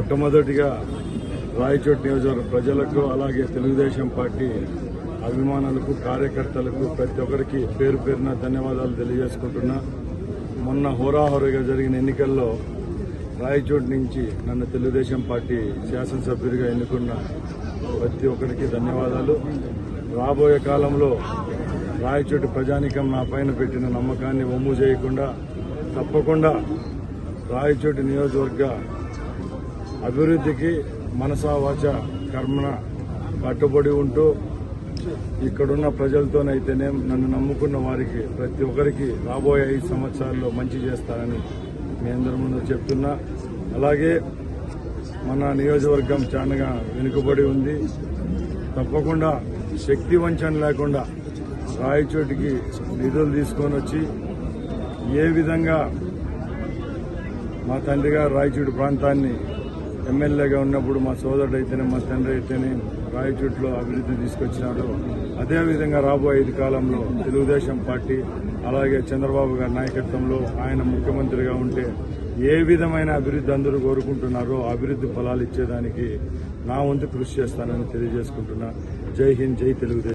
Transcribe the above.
మొట్టమొదటిగా రాయచోటి నియోజకవర్గ ప్రజలకు అలాగే తెలుగుదేశం పార్టీ అభిమానులకు కార్యకర్తలకు ప్రతి ఒక్కరికి పేరు పేరున ధన్యవాదాలు తెలియజేసుకుంటున్నా. మొన్న హోరాహోరీగా జరిగిన ఎన్నికల్లో రాయచోటి నుంచి నన్ను తెలుగుదేశం పార్టీ శాసనసభ్యుడిగా ఎన్నుకున్న ప్రతి ఒక్కరికి ధన్యవాదాలు. రాబోయే కాలంలో రాయచోటి ప్రజానికం నా పైన పెట్టిన నమ్మకాన్ని ఒమ్ము చేయకుండా తప్పకుండా రాయచోటి నియోజకవర్గ అభివృద్ధికి మనసా వాచ కర్మన కట్టుబడి ఉంటూ ఇక్కడున్న ప్రజలతోనైతేనే నన్ను నమ్ముకున్న వారికి ప్రతి ఒక్కరికి రాబోయే ఐదు సంవత్సరాల్లో మంచి చేస్తానని మీ అందరి ముందు చెప్తున్నా. అలాగే మన నియోజకవర్గం చాలా వెనుకబడి ఉంది. తప్పకుండా శక్తి వంచన లేకుండా రాయచోటికి నిధులు తీసుకొని వచ్చి ఏ విధంగా మా తండ్రి గారు రాయచూటి ప్రాంతాన్ని ఎమ్మెల్యేగా ఉన్నప్పుడు మా సోదరుడు అయితేనే మా తండ్రి అయితేనే రాయచూట్లో అభివృద్ధి తీసుకొచ్చినాడు. అదేవిధంగా రాబోయే ఐదు కాలంలో తెలుగుదేశం పార్టీ అలాగే చంద్రబాబు గారి నాయకత్వంలో ఆయన ముఖ్యమంత్రిగా ఉంటే ఏ విధమైన అభివృద్ధి అందరూ కోరుకుంటున్నారో అభివృద్ధి ఫలాలు ఇచ్చేదానికి నా వంతు కృషి చేస్తానని తెలియజేసుకుంటున్నా. జై హింద్ జై తెలుగుదేశం.